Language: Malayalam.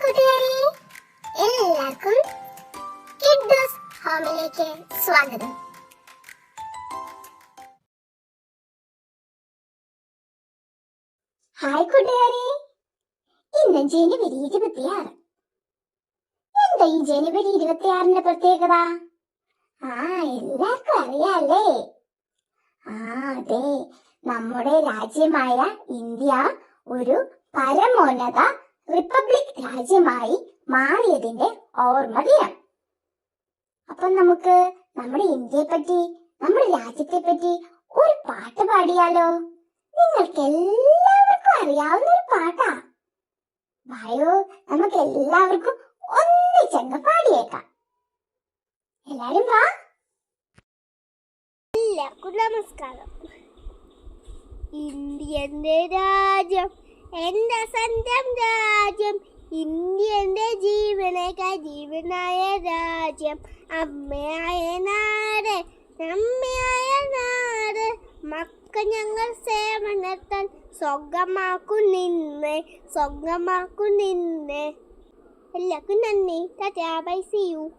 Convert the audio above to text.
കൂട്ടുകാരെ എല്ലാവർക്കും കിഡ്ഡോസ് ഹോമിലേക്ക് സ്വാഗതം. ഹായ് കൂട്ടുകാരെ. ഇന്ന് ജനുവരി ഇരുപത്തിയാറ്. എന്താ ഈ ജനുവരി ഇരുപത്തിയാറിന്റെ പ്രത്യേകത? ആ എല്ലാവർക്കും അറിയാല്ലേ? ആ അതെ. നമ്മുടെ രാജ്യമായ ഇന്ത്യ ഒരു പരമോന്നത റിപ്പബ്ലിക് രാജ്യമായി മാറിയതിന്റെ ഓർമ്മ ദിനം. അപ്പൊ നമുക്ക് നമ്മുടെ ഇന്ത്യയെ പറ്റി നമ്മുടെ രാജ്യത്തെ പറ്റി ഒരു പാട്ട് പാടിയാലോ? നിങ്ങൾക്ക് എല്ലാവർക്കും അറിയാവുന്ന ഒരു പാട്ടാ. വായോ നമുക്ക് എല്ലാവർക്കും ഒന്നിച്ചങ്ങ് പാടിയേക്കാം. എല്ലാരും വാ. എല്ലാവർക്കും നമസ്കാരം. ഇന്ത്യന്റെ രാജ്യം എന്റെ സ്വന്തം രാജ്യം? ഇന്ത്യന്റെ ജീവനേക്കാൾ ജീവനായ രാജ്യം. അമ്മയായ നാട് നമ്മയായ നാട്. മക്ക ഞങ്ങൾ സേവനത്താൽ സ്വർഗമാക്കും നിന്ന് സ്വർഗമാക്കും നിന്ന്. എല്ലാവർക്കും നന്ദി. Tata bye see you.